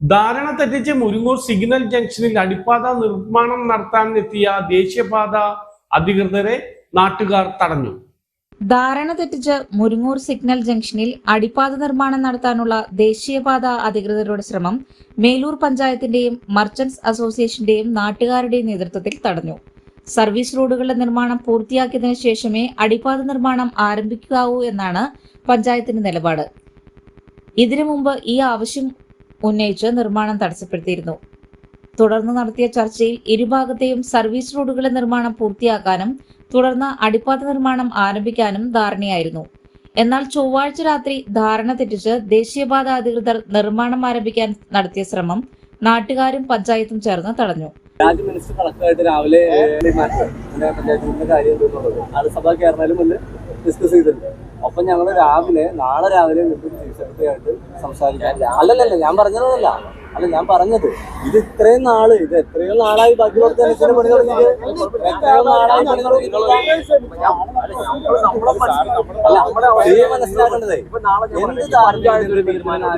ധാരണ തെറ്റിച്ച് മുരുങ്ങൂർ സിഗ്നൽ ജംഗ്ഷനിൽ അടിപ്പാത നിർമ്മാണം നടത്താൻ എത്തിയ ദേശീയപാത അധികൃതരെ നാട്ടുകാർ തടഞ്ഞു. ധാരണ തെറ്റിച്ച് മുരുങ്ങൂർ സിഗ്നൽ ജംഗ്ഷനിൽ അടിപ്പാത നിർമ്മാണം നടത്താനുള്ള ദേശീയപാത അധികൃതരുടെ ശ്രമം മേലൂർ പഞ്ചായത്തിന്റെയും മർച്ചന്റ്സ് അസോസിയേഷന്റെയും നാട്ടുകാരുടെയും നേതൃത്വത്തിൽ തടഞ്ഞു. സർവീസ് റോഡുകളുടെ നിർമ്മാണം പൂർത്തിയാക്കിയതിനു ശേഷമേ അടിപ്പാത നിർമ്മാണം ആരംഭിക്കാവൂ എന്നാണ് പഞ്ചായത്തിന്റെ നിലപാട്. ഇതിനു മുമ്പ് ഈ ആവശ്യം ഉന്നയിച്ച് നിർമ്മാണം തടസ്സപ്പെടുത്തിയിരുന്നു. തുടർന്ന് നടത്തിയ ചർച്ചയിൽ ഇരുഭാഗത്തെയും സർവീസ് റോഡുകളുടെ നിർമ്മാണം പൂർത്തിയാക്കാനും തുടർന്ന് അടിപ്പാത നിർമ്മാണം ആരംഭിക്കാനും ധാരണയായിരുന്നു. എന്നാൽ ചൊവ്വാഴ്ച രാത്രി ധാരണ തെറ്റിച്ച് ദേശീയപാത അധികൃതർ നിർമ്മാണം ആരംഭിക്കാൻ നടത്തിയ ശ്രമം നാട്ടുകാരും പഞ്ചായത്തും ചേർന്ന് തടഞ്ഞു. രാജ്യ മിനിസ്റ്റർ കണക്കായിട്ട് രാവിലെ പഞ്ചായത്തിന്റെ കാര്യം എന്നുള്ളത് അത് സഭ കയറുന്നതിന് മുന്നേ ഡിസ്കസ് ചെയ്തിട്ടുണ്ട്. അപ്പൊ ഞങ്ങൾ രാവിലെ നാളെ രാവിലെ വീണ്ടും ചീഫ് സംസാരിക്കാൻ അല്ലല്ലല്ല ഞാൻ പറഞ്ഞതല്ല. അല്ല ഞാൻ പറഞ്ഞത് ഇത് ഇത്രയും നാൾ ഇത് എത്രയോ നാളായി ബാക്കിയുള്ളവർക്ക് അനുസരിച്ച് പണി തുടങ്ങിയത് എത്രയോ നാളായി പണി തുടങ്ങിയിട്ട് അല്ല ശരി മനസ്സിലാക്കേണ്ടതേ എന്ത്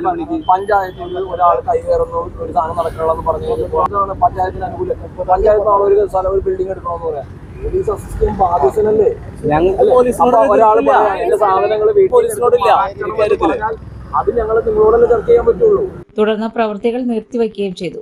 വിളിക്കും? പഞ്ചായത്തിൽ ഒരാൾ കൈ കയറുന്നു ഒരു സാധനം നടക്കണമെന്ന് പറഞ്ഞു പഞ്ചായത്തിന് അനുകൂലം. പഞ്ചായത്ത് ആളൊരു ഒരു സ്ഥലം ഒരു ബിൽഡിംഗ് എടുക്കണമെന്ന് പറയാം. തുടർന്ന് പ്രവൃത്തികൾ നിർത്തിവെക്കുകയും ചെയ്തു.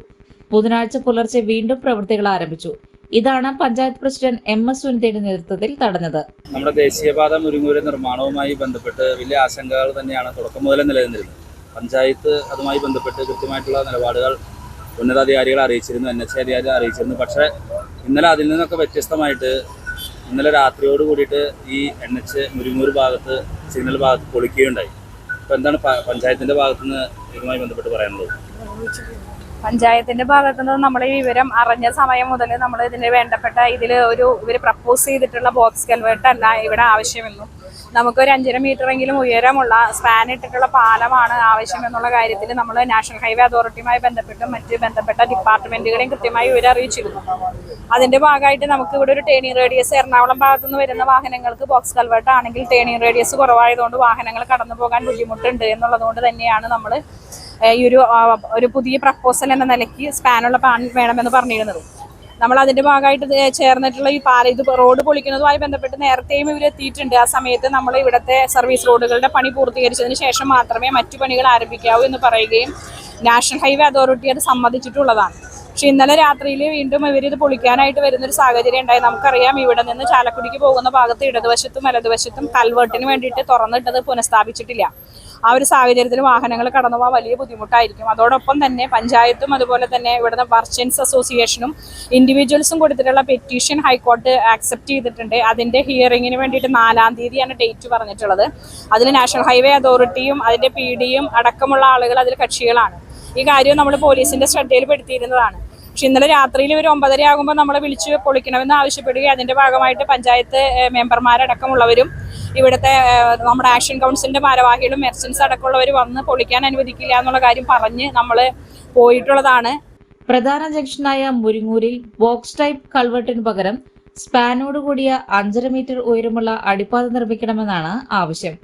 ബുധനാഴ്ച പുലർച്ചെ വീണ്ടും പ്രവൃത്തികൾ ആരംഭിച്ചു. ഇതാണ് പഞ്ചായത്ത് പ്രസിഡന്റ് എം എസ് സുനിതയുടെ നേതൃത്വത്തിൽ തടഞ്ഞത് നമ്മുടെ ദേശീയപാത മുരുങ്ങൂര നിർമ്മാണവുമായി ബന്ധപ്പെട്ട് വലിയ ആശങ്കകൾ തന്നെയാണ് തുടക്കം മുതലേ നിലനിന്നിരുന്നത്. പഞ്ചായത്ത് അതുമായി ബന്ധപ്പെട്ട് കൃത്യമായിട്ടുള്ള നിലപാടുകൾ ഉന്നതാധികാരികളെ അറിയിച്ചിരുന്നു എൻ എച്ച് അധികാരികളെ അറിയിച്ചിരുന്നു. പക്ഷേ ഇന്നലെ അതിൽ നിന്നൊക്കെ വ്യത്യസ്തമായിട്ട് ഇന്നലെ രാത്രിയോട് കൂടിയിട്ട് ഈ എൻ എച്ച് മുരിങ്ങൂർ ഭാഗത്ത് സിഗ്നൽ ഭാഗത്ത് പൊളിക്കുകയുണ്ടായി. അപ്പോൾ എന്താണ് പഞ്ചായത്തിന്റെ ഭാഗത്തുനിന്ന് ഇതുമായി ബന്ധപ്പെട്ട് പറയാനുള്ളത്? പഞ്ചായത്തിന്റെ ഭാഗത്തു നിന്ന് നമ്മൾ ഈ വിവരം അറിഞ്ഞ സമയം മുതൽ നമ്മൾ ഇതിന് വേണ്ടപ്പെട്ട ഇതിൽ ഒരു ഇവർ പ്രപ്പോസ് ചെയ്തിട്ടുള്ള ബോക്സ് കൽവേർട്ട് അല്ല ഇവിടെ ആവശ്യമെന്നും. നമുക്കൊരു അഞ്ചര മീറ്ററെങ്കിലും ഉയരമുള്ള സ്പാൻ ഇട്ടിട്ടുള്ള പാലമാണ് ആവശ്യമെന്നുള്ള കാര്യത്തിൽ നമ്മൾ നാഷണൽ ഹൈവേ അതോറിറ്റിയുമായി ബന്ധപ്പെട്ടും മറ്റ് ബന്ധപ്പെട്ട ഡിപ്പാർട്ട്മെന്റുകളെയും കൃത്യമായി ഇവരെ അറിയിച്ചിരുന്നു. അതിന്റെ ഭാഗമായിട്ട് നമുക്ക് ഇവിടെ ഒരു ടേണിംഗ് റേഡിയസ് എറണാകുളം ഭാഗത്തു നിന്ന് വരുന്ന വാഹനങ്ങൾക്ക് ബോക്സ് കൽവേർട്ട് ആണെങ്കിൽ ടേണിംഗ് റേഡിയസ് കുറവായതുകൊണ്ട് വാഹനങ്ങൾ കടന്നു പോകാൻ ബുദ്ധിമുട്ടുണ്ട് എന്നുള്ളതുകൊണ്ട് തന്നെയാണ് നമ്മൾ ഈ ഒരു ഒരു പുതിയ പ്രപ്പോസൽ എന്ന നിലയ്ക്ക് സ്പാനുള്ള പാൻ വേണമെന്ന് പറഞ്ഞിരുന്നത്. നമ്മൾ അതിന്റെ ഭാഗമായിട്ട് ചേർന്നിട്ടുള്ള ഈ പാല ഇത് റോഡ് പൊളിക്കുന്നതുമായി ബന്ധപ്പെട്ട് നേരത്തെയും ഇവർ എത്തിയിട്ടുണ്ട്. ആ സമയത്ത് നമ്മൾ ഇവിടുത്തെ സർവീസ് റോഡുകളുടെ പണി പൂർത്തീകരിച്ചതിന് ശേഷം മാത്രമേ മറ്റു പണികൾ ആരംഭിക്കാവൂ എന്ന് പറയുകയും നാഷണൽ ഹൈവേ അതോറിറ്റി അത് സമ്മതിച്ചിട്ടുള്ളതാണ്. പക്ഷെ ഇന്നലെ രാത്രിയിൽ വീണ്ടും ഇവർ ഇത് പൊളിക്കാനായിട്ട് വരുന്നൊരു സാഹചര്യം ഉണ്ടായി. നമുക്കറിയാം ഇവിടെ നിന്ന് ചാലക്കുടിക്ക് പോകുന്ന ഭാഗത്ത് ഇടതുവശത്തും വലതുവശത്തും കൽവേർട്ടിന് വേണ്ടിയിട്ട് തുറന്നിട്ടത് പുനഃസ്ഥാപിച്ചിട്ടില്ല. ആ ഒരു സാഹചര്യത്തിൽ വാഹനങ്ങൾ കടന്നു പോകാൻ വലിയ ബുദ്ധിമുട്ടായിരിക്കും. അതോടൊപ്പം തന്നെ പഞ്ചായത്തും അതുപോലെ തന്നെ ഇവിടുത്തെ മർച്ചൻസ് അസോസിയേഷനും ഇൻഡിവിജ്വൽസും കൊടുത്തിട്ടുള്ള പെറ്റീഷൻ ഹൈക്കോടതി ആക്സെപ്റ്റ് ചെയ്തിട്ടുണ്ട്. അതിന്റെ ഹിയറിങ്ങിന് വേണ്ടിയിട്ട് നാലാം തീയതിയാണ് ഡേറ്റ് പറഞ്ഞിട്ടുള്ളത്. അതിൽ നാഷണൽ ഹൈവേ അതോറിറ്റിയും അതിന്റെ പി ഡിയും അടക്കമുള്ള ആളുകൾ അതിൽ കക്ഷികളാണ്. ഈ കാര്യം നമ്മൾ പോലീസിന്റെ ശ്രദ്ധയിൽപ്പെടുത്തിയിരുന്നതാണ്. പക്ഷെ ഇന്നലെ രാത്രിയിൽ ഒരു ഒമ്പതര ആകുമ്പോൾ നമ്മളെ വിളിച്ച് പൊളിക്കണമെന്ന് ആവശ്യപ്പെടുകയും അതിന്റെ ഭാഗമായിട്ട് പഞ്ചായത്ത് മെമ്പർമാരടക്കമുള്ളവരും ഇവിടുത്തെ നമ്മുടെ ആക്ഷൻ കൗൺസിലിന്റെ ഭാരവാഹികളും മെർച്ചൻസ് അടക്കമുള്ളവർ വന്ന് പൊളിക്കാൻ അനുവദിക്കില്ല എന്നുള്ള കാര്യം പറഞ്ഞ് നമ്മൾ പോയിട്ടുള്ളതാണ്. പ്രധാന ജംഗ്ഷനായ മുരിങ്ങൂരിൽ ബോക്സ് ടൈപ്പ് കൾവെട്ടിന് പകരം സ്പാനോട് കൂടിയ അഞ്ചര മീറ്റർ ഉയരമുള്ള അടിപ്പാത നിർമ്മിക്കണമെന്നാണ് ആവശ്യം.